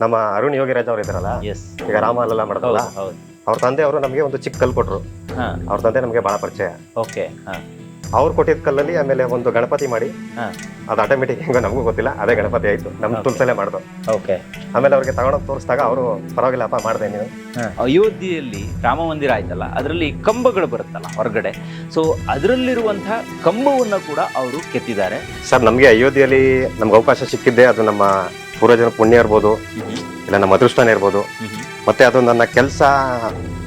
ನಮ್ಮ ಅರುಣ್ ಯೋಗಿರಾಜ್ ಅವ್ರ ಇದ್ರಲ್ಲ ಎಸ್ ಈಗ ರಾಮ ಅಲ್ಲೆಲ್ಲ ಮಾಡ್ತಾರಲ್ಲ? ಹೌದು ಅವ್ರ ತಂದೆ ಅವರು ನಮಗೆ ಒಂದು ಚಿಕ್ಕ ಕಲ್ಲು ಕೊಟ್ರು. ಹಾ. ಅವ್ರ ತಂದೆ ನಮಗೆ ಬಹಳ ಪರಿಚಯ. ಓಕೆ ಹಾ. ಅವ್ರು ಕೊಟ್ಟಿದ್ದ ಕಲ್ಲಲ್ಲಿ ಆಮೇಲೆ ಒಂದು ಗಣಪತಿ ಮಾಡಿ ಹಾ. ಅದು ಆಟೋಮೆಟಿಕ್ ಹೆಂಗೋ ನಮಗೂ ಗೊತ್ತಿಲ್ಲ ಅದೇ ಗಣಪತಿ ಆಯ್ತು. ನಮ್ಮ ತುಲ್ಸಲೆ ಮಾಡ್ದು. ಓಕೆ. ಆಮೇಲೆ ಅವ್ರಿಗೆ ತಗೊಂಡೋಗಿ ತೋರಿಸಿದಾಗ ಅವರು ಪರವಾಗಿಲ್ಲಪ್ಪ ಮಾಡಿದೆ ನೀವು ಅಯೋಧ್ಯೆಯಲ್ಲಿ ರಾಮ ಮಂದಿರ ಆಯ್ತಲ್ಲ ಅದರಲ್ಲಿ ಕಂಬಗಳು ಬರುತ್ತಲ್ಲ ಹೊರಗಡೆ. ಸೊ ಅದರಲ್ಲಿರುವಂತಹ ಕಂಬವನ್ನ ಕೂಡ ಅವರು ಕೆತ್ತಿದ್ದಾರೆ. ಸರ್ ನಮಗೆ ಅಯೋಧ್ಯೆಯಲ್ಲಿ ನಮ್ಗೆ ಅವಕಾಶ ಸಿಕ್ಕಿದ್ದೆ ಅದು ನಮ್ಮ ಪೂರ್ವಜನ ಪುಣ್ಯ ಇರ್ಬೋದು ಇಲ್ಲ ನಮ್ಮ ಅದೃಷ್ಟನೇ ಇರ್ಬೋದು. ಮತ್ತೆ ಅದು ನನ್ನ ಕೆಲಸ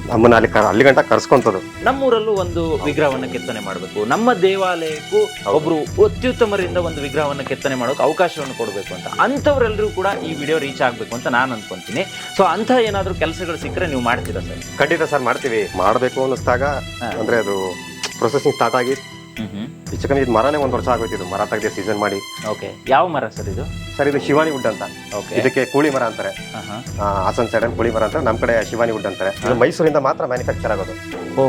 ನಮ್ಮನ್ನ ಅಲ್ಲಿ ಅಲ್ಲಿ ಗಂಟ ಕರ್ಸ್ಕೊಂತದ್ದು. ನಮ್ಮೂರಲ್ಲೂ ಒಂದು ವಿಗ್ರಹವನ್ನ ಕೆತ್ತನೆ ಮಾಡಬೇಕು. ನಮ್ಮ ದೇವಾಲಯಕ್ಕೂ ಒಬ್ರು ಅತ್ಯುತ್ತಮರಿಂದ ಒಂದು ವಿಗ್ರಹವನ್ನ ಕೆತ್ತನೆ ಮಾಡೋಕೆ ಅವಕಾಶವನ್ನು ಕೊಡಬೇಕು ಅಂತ. ಅಂಥವ್ರೆಲ್ಲರೂ ಕೂಡ ಈ ವಿಡಿಯೋ ರೀಚ್ ಆಗಬೇಕು ಅಂತ ನಾನು ಅನ್ಕೊಂತೀನಿ. ಸೊ ಅಂಥ ಏನಾದರೂ ಕೆಲಸಗಳು ಸಿಕ್ಕರೆ ನೀವು ಮಾಡ್ತೀರಾ ಸರ್? ಖಂಡಿತ ಸರ್ ಮಾಡ್ತೀವಿ. ಮಾಡಬೇಕು ಅನ್ನಿಸ್ದಾಗ ಅಂದರೆ ಅಂದ್ರೆ ಅದು ಪ್ರೊಸೆಸಿಂಗ್ ಸ್ಟಾರ್ಟ್ ಆಗಿ ಹೆಚ್ಚು ಕಮ್ಮಿ ಇದು ಮರನೇ ಒಂದು ವರ್ಷ ಆಗೋಯ್ತಿದ್ದು ಮರ ತೆಗೆದು ಸೀಸನ್ ಮಾಡಿ. ಓಕೆ. ಯಾವ ಮರ ಸರ್ ಇದು? ಸರ್ ಇದು ಶಿವಾನಿ ವುಡ್ ಅಂತ. ಓಕೆ. ಇದಕ್ಕೆ ಕೂಳಿ ಮರ ಅಂತಾರೆ. ಆ, ಹಾಸನ್ ಸೈಡ್ ಕೂಳಿ ಮರ ಅಂತ ನಮ್ಮ ಕಡೆ ಶಿವಾನಿ ವುಡ್ ಅಂತಾರೆ. ಇದು ಮೈಸೂರಿಂದ ಮಾತ್ರ ಮ್ಯಾನುಫ್ಯಾಕ್ಚರ್ ಆಗೋದು.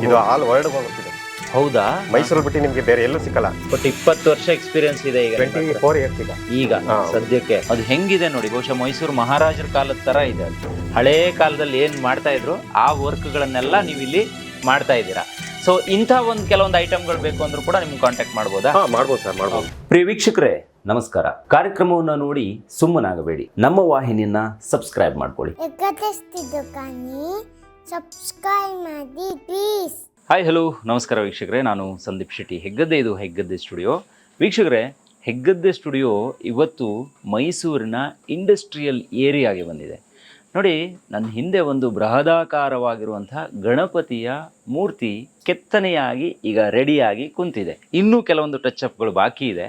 ಇದು ಆಲ್ ವರ್ಲ್ಡ್ ಹೋಗುತ್ತೆ ಹೌದಾ? ಮೈಸೂರು ಬಿಟ್ಟು ನಿಮ್ಗೆ ಬೇರೆ ಎಲ್ಲೂ ಸಿಕ್ಕಲ್ಲ. ಬಟ್ ಇಪ್ಪತ್ತು ವರ್ಷ ಎಕ್ಸ್ಪೀರಿಯನ್ಸ್ ಇದೆ ಈಗ ನಿಮ್ಮ ಟ್ವೆಂಟಿ ಹತ್ರ. ಫೋರ್ ಇಯರ್ಸ್ ಈಗ. ಈಗ ಹಾ. ಸದ್ಯಕ್ಕೆ. ಅದು ಹೆಂಗಿದೆ ನೋಡಿ ಬಹುಶಃ ಮೈಸೂರು ಮಹಾರಾಜರ ಕಾಲದ ತರ ಇದೆ ಅದು. ಹಳೇ ಕಾಲದಲ್ಲಿ ಏನ್ ಮಾಡ್ತಾ ಇದ್ರು ಆ ವರ್ಕ್ಗಳನ್ನೆಲ್ಲ ನೀವು ಇಲ್ಲಿ ಮಾಡ್ತಾ ಇದ್ದೀರಾ. ಸೊ ಇಂಥ ಒಂದು ಕೆಲವೊಂದು ಐಟಮ್ಗಳು ಬೇಕು ಅಂದ್ರೂ ಕೂಡ ನಿಮ್ಗೆ ಕಾಂಟ್ಯಾಕ್ಟ್ ಮಾಡ್ಬೋದಾ? ಹಾ ಮಾಡ್ಬೋದು ಸರ್ ಮಾಡ್ಬೋದು. ಪ್ರಿಯ ವೀಕ್ಷಕರೇ ನಮಸ್ಕಾರ. ಕಾರ್ಯಕ್ರಮವನ್ನು ನೋಡಿ ಸುಮ್ಮನಾಗಬೇಡಿ. ನಮ್ಮ ವಾಹಿನಿಯನ್ನ ಸಬ್ಸ್ಕ್ರೈಬ್ ಮಾಡ್ಕೊಳ್ಳಿ. ಸಬ್ಸ್ಕ್ರೈಬ್ ಮಾಡಿ ಪ್ಲೀಸ್ ಹಾಯ್ ಹಲೋ ನಮಸ್ಕಾರ ವೀಕ್ಷಕರೇ ನಾನು ಸಂದೀಪ್ ಶೆಟ್ಟಿ ಹೆಗ್ಗದ್ದೆ ಇದು ಹೆಗ್ಗದ್ದೆ ಸ್ಟುಡಿಯೋ. ವೀಕ್ಷಕರೇ ಹೆಗ್ಗದ್ದೆ ಸ್ಟುಡಿಯೋ ಇವತ್ತು ಮೈಸೂರಿನ ಇಂಡಸ್ಟ್ರಿಯಲ್ ಏರಿಯಾಗೆ ಬಂದಿದೆ. ನೋಡಿ, ನನ್ನ ಹಿಂದೆ ಒಂದು ಬೃಹದಾಕಾರವಾಗಿರುವಂಥ ಗಣಪತಿಯ ಮೂರ್ತಿ ಕೆತ್ತನೆಯಾಗಿ ಈಗ ರೆಡಿಯಾಗಿ ಕುಂತಿದೆ. ಇನ್ನೂ ಕೆಲವೊಂದು ಟಚ್ ಅಪ್ಗಳು ಬಾಕಿ ಇದೆ.